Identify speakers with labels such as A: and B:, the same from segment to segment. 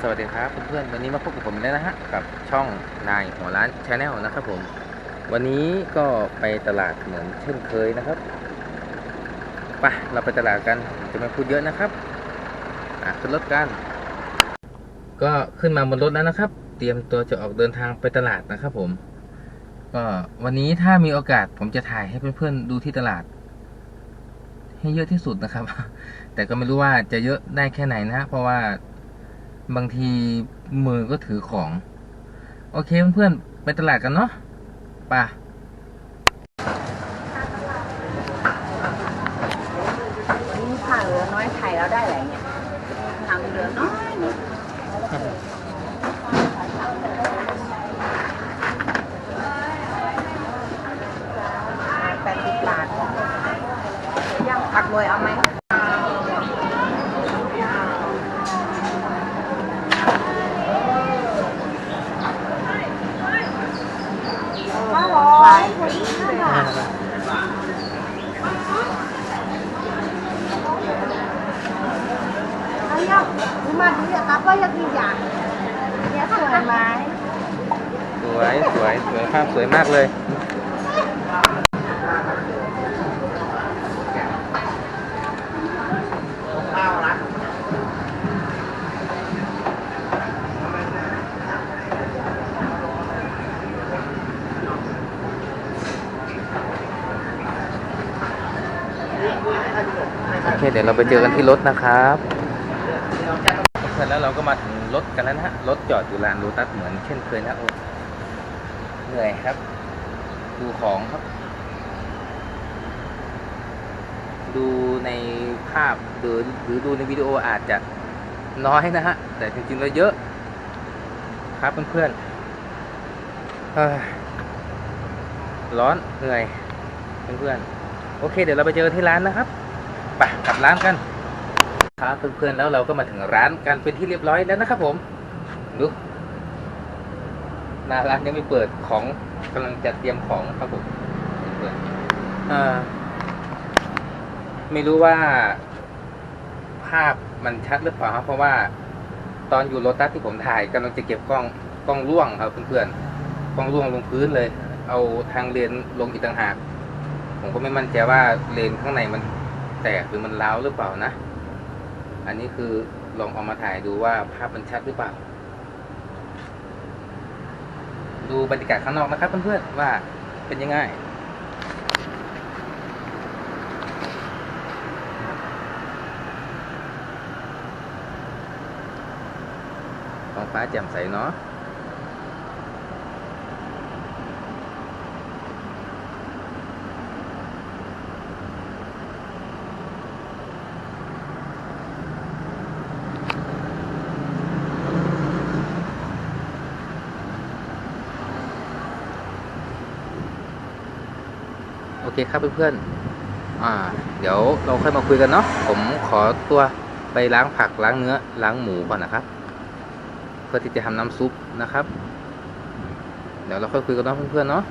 A: สวัสดีครับเพื่อนๆวันนี้มาพบกับผมอีกแล้วนะฮะกับช่องนายหัวร้านชาแนลนะครับผม วันนี้ก็ไปตลาดเหมือนเช่นเคยนะครับไปเราไปตลาดกันจะไม่พูดเยอะนะครับอะขึ้นรถกัน ก็ขึ้นมาบนรถแล้วนะครับ เตรียมตัวจะออกเดินทางไปตลาดนะครับผม ก็วันนี้ถ้ามีโอกาสผมจะถ่ายให้เพื่อนๆดูที่ตลาด ให้เยอะที่สุดนะครับ แต่ก็ไม่รู้ว่าจะเยอะได้แค่ไหนนะฮะเพราะว่า บางทีมือก็ถือของ โอเคเพื่อนๆไปตลาดกันเนาะไป่ะ
B: นี่ค่ะเหลือน้อยไข่แล้วได้อะไรเนี่ยทำเหลือน้อยนิดแปดสิบบาทย่างผักโรยเอาไหมห้าร้อยห้าบาท Ayo, rumah dia apa ya dia? Ya สวยไหม
A: สวยสวยสวยภาพสวยมากเลยโอเคเดี๋ยวเราไปเจอกันที่รถนะครับ เสร็จแล้วเราก็มาถึงรถกันแล้วนะฮะรถจอดอยู่ลานโรตัสเหมือนเช่นเคยนะโอ้เหนื่อยครับ ดูของครับ ดูในภาพหรือหรือดูในวิดีโออาจจะน้อยนะฮะ แต่จริงๆแล้วเยอะครับเพื่อนๆร้อนเหนื่อยเพื่อนๆโอเค เดี๋ยวเราไปเจอที่ร้านนะครับไปกลับร้านกัน ครับเพื่อนๆแล้วเราก็มาถึงร้านกันเป็นที่เรียบร้อยแล้วนะครับผมดูหน้าร้านยังไม่เปิดของกำลังจัดเตรียมของครับผมเพื่อนไม่รู้ว่า ภาพมันชัดหรือเปล่าครับเพราะว่า ตอนอยู่โรตัสที่ผมถ่ายกำลังจะเก็บกล้องกล้องร่วงครับเพื่อนๆกล้องร่วงลงพื้นเลย เอาทางเลนลงอีกต่างหากผมก็ไม่มั่นใจว่าเลนข้างในมันแตกหรือมันร้าวหรือเปล่านะ อันนี้คือลองเอามาถ่ายดูว่าภาพมันชัดหรือเปล่า ดูบรรยากาศข้างนอกนะครับเพื่อนๆว่าเป็นยังไงท้องฟ้าแจ่มใสเนาะ อเคครับเพื่อนๆอ่า เดี๋ยวเราค่อยมาคุยกันเนาะผมขอตัวไปล้างผักล้างเนื้อล้างหมูก่อนนะครับ เพื่อที่จะทำน้ำซุปนะครับ เดี๋ยวเราค่อยคุยกันเนาะเพื่อนๆเนาะ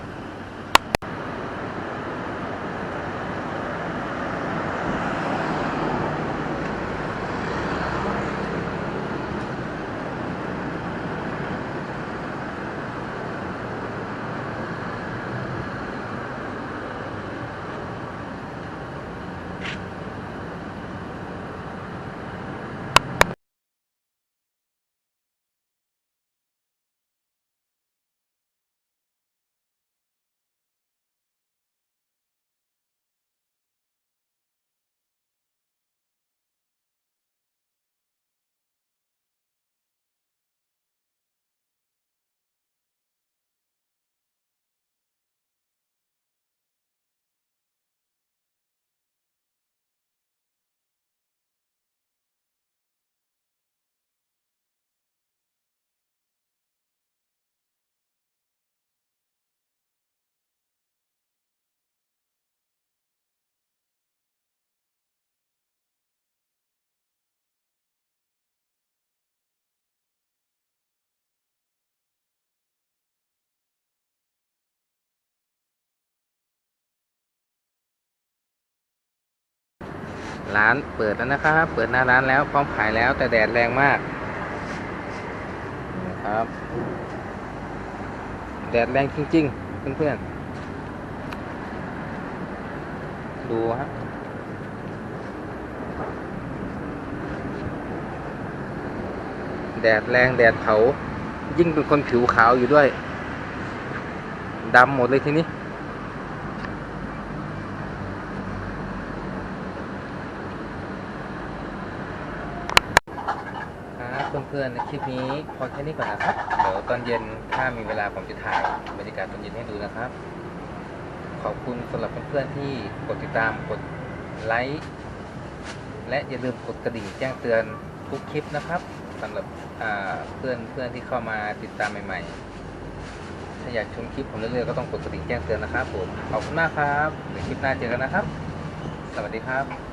A: ร้านเปิดแล้วนะครับ เปิดหน้าร้านแล้วพร้อมขายแล้วแต่แดดแรงมากนะครับ แดดแรงจริง ๆ เพื่อนๆดูฮะแดดแรงแดดเผายิ่งเป็นคนผิวขาวอยู่ด้วยดำหมดเลยทีนี้ ครับ เพื่อนๆในคลิปนี้พอแค่นี้ก่อนนะครับ เดี๋ยวตอนเย็นถ้ามีเวลาผมจะถ่ายบรรยากาศตอนเย็นให้ดูนะครับ ขอบคุณสำหรับเพื่อนๆที่กดติดตามกดไลค์และอย่าลืมกดกระดิ่งแจ้งเตือนทุกคลิปนะครับสำหรับเพื่อนเพื่อนที่เข้ามาติดตามใหม่ๆ ถ้าอยากชมคลิปผมเรื่อยๆก็ต้องกดกระดิ่งแจ้งเตือนนะครับผม ขอบคุณมากครับเดี๋ยวคลิปหน้าเจอกันนะครับ สวัสดีครับ